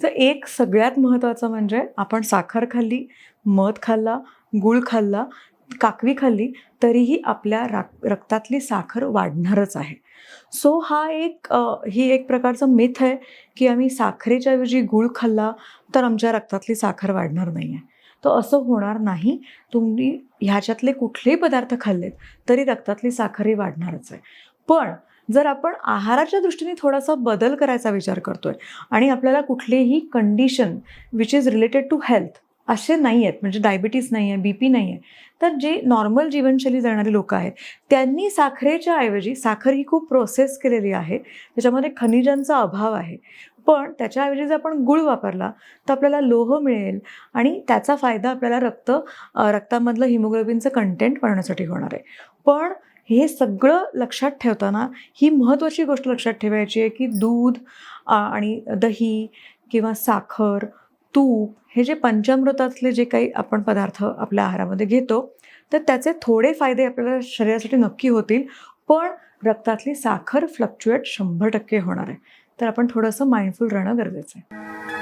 तर एक सगळ्यात महत्त्वाचं म्हणजे आपण साखर खाल्ली मध खाल्ला गूळ खाल्ला काकवी खाल्ली तरीही आपल्या राक रक्तातली साखर वाढणारच आहे. सो हा एक ही एक प्रकारचं मिथ आहे की आम्ही साखरेच्या ऐवजी गूळ खाल्ला तर आमच्या रक्तातली साखर वाढणार नाही आहे तर असं होणार नाही. तुम्ही ह्याच्यातले कुठलेही पदार्थ खाल्लेत तरी रक्तातली साखरही वाढणारच आहे. पण जर आपण आहाराच्या दृष्टीने थोडासा बदल करायचा विचार करतोय आणि आपल्याला कुठलेही condition which is related to health असे नाही आहेत म्हणजे डायबिटीस नाही आहे बी पी नाही आहे तर जे नॉर्मल जीवनशैली जगणारी लोकं आहेत त्यांनी साखरेच्या ऐवजी साखर ही खूप प्रोसेस केलेली आहे त्याच्यामध्ये खनिजांचा अभाव आहे पण त्याच्याऐवजी जर आपण गुळ वापरला तर आपल्याला लोह मिळेल आणि त्याचा फायदा आपल्याला रक्त रक्तामधलं हिमोग्लोबिनचं कंटेंट वाढवण्यासाठी होणार आहे. पण हे सगळं लक्षात ठेवताना ही महत्त्वाची गोष्ट लक्षात ठेवायची आहे की दूध आणि दही किंवा साखर तूप हे जे पंचामृतातले जे काही आपण पदार्थ आपल्या आहारामध्ये घेतो तर त्याचे थोडे फायदे आपल्याला शरीरासाठी नक्की होतील पण रक्तातली साखर फ्लक्च्युएट शंभर टक्के होणार आहे. तर आपण थोडंसं माइंडफुल राहणं गरजेचं आहे.